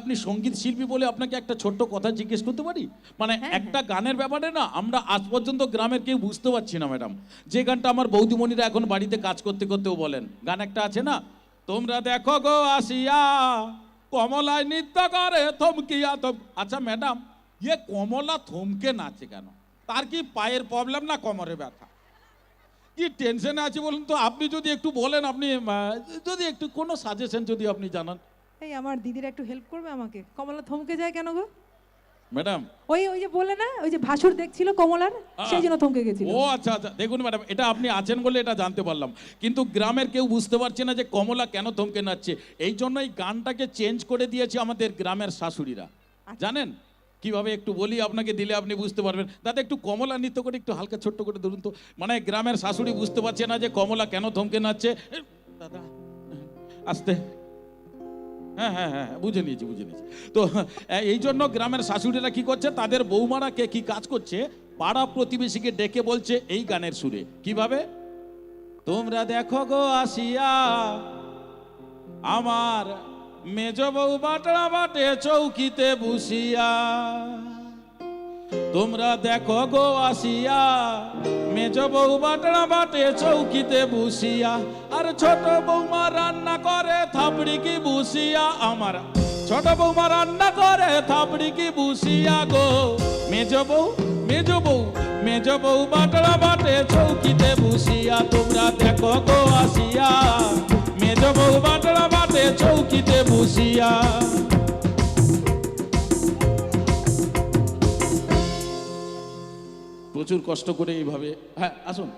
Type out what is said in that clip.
আপনি সংগীত শিল্পী বলে আপনাকে একটা ছোট্ট কথা জিজ্ঞেস করতে পারি? মানে হ্যাঁ, একটা গানের ব্যাপারে না আমরা আজ পর্যন্ত গ্রামের কেউ বুঝতে পারছি না ম্যাডাম। যে গানটা আমার বৌদিমণিরা এখন বাড়িতে কাজ করতে করতেও বলেন। গান একটা আছে না? তোমরা দেখো গো আসিয়া কমলায় নৃত্য করে থমকিয়া থম। আচ্ছা ম্যাডাম ইয়ে কমলা থমকে নাচে কেন? তার কি পায়ের প্রবলেম না কোমরে ব্যথা? কি টেনশনে আছে বলুন তো? আপনি যদি একটু বলেন আপনি যদি একটু কোনো সাজেশন যদি আপনি জানান। এই আমার দিদিরা একটু হেল্প করবে আমাকে? কমলা থমকে যায় কেন গো? ম্যাডাম ওই ওই যে বলে না ওই যে ভাসুর দেখছিল কমলার সেই জন্য থমকে গেছিল। ও আচ্ছা আচ্ছা। দেখুন ম্যাডাম এটা আপনি আছেন বলে এটা জানতে পারলাম। কিন্তু গ্রামের কেউ বুঝতে পারছে না যে কমলা কেন থমকে নাচছে। এই জন্য এই গানটাকে চেঞ্জ করে দিয়েছে আমাদের গ্রামের শাশুড়িরা। জানেন? কীভাবে একটু বলি আপনাকে দিলে আপনি বুঝতে পারবেন। দাদা একটু কমলা নৃত্য করে একটু হালকা ছোট্ট করে ধরুন তো। মানে গ্রামের শাশুড়ি বুঝতে পারছে না যে কমলা কেন থমকে নাচছে। দাদা আস্তে। হ্যাঁ হ্যাঁ হ্যাঁ বুঝে নিয়েছি বুঝে নিয়েছি। তো এই জন্য গ্রামের শাশুড়িরা কি করছে? তাদের বৌমারা কে কি কাজ করছে? পাড়া প্রতিবেশীকে ডেকে বলছে, এই গানের সুরে। কীভাবে? তোমরা দেখো গো আসিয়া, আমার মেজ বউ বাটড়া বাটে চৌকিতে বসিয়া। তোমরা দেখো গো আসিয়া মেজ বউ বাটনা বাটে চৌকিতে বসিয়া, আর ছোট বৌমা রান্না করে থাপড়ি কি বুসিয়া, আমার ছোট বৌমা রান্না করে থাপড়ি কি বুসিয়া গো। মেজ বউ মেজ বউ মেজ বউ বাটনা বাটে চৌকিতে বসিয়া, তোমরা দেখো গো আসিয়া। মেজ বউ বাটনা বাটে চৌকিতে বসিয়া। প্রচুর কষ্ট করে এইভাবে হ্যাঁ আসুন।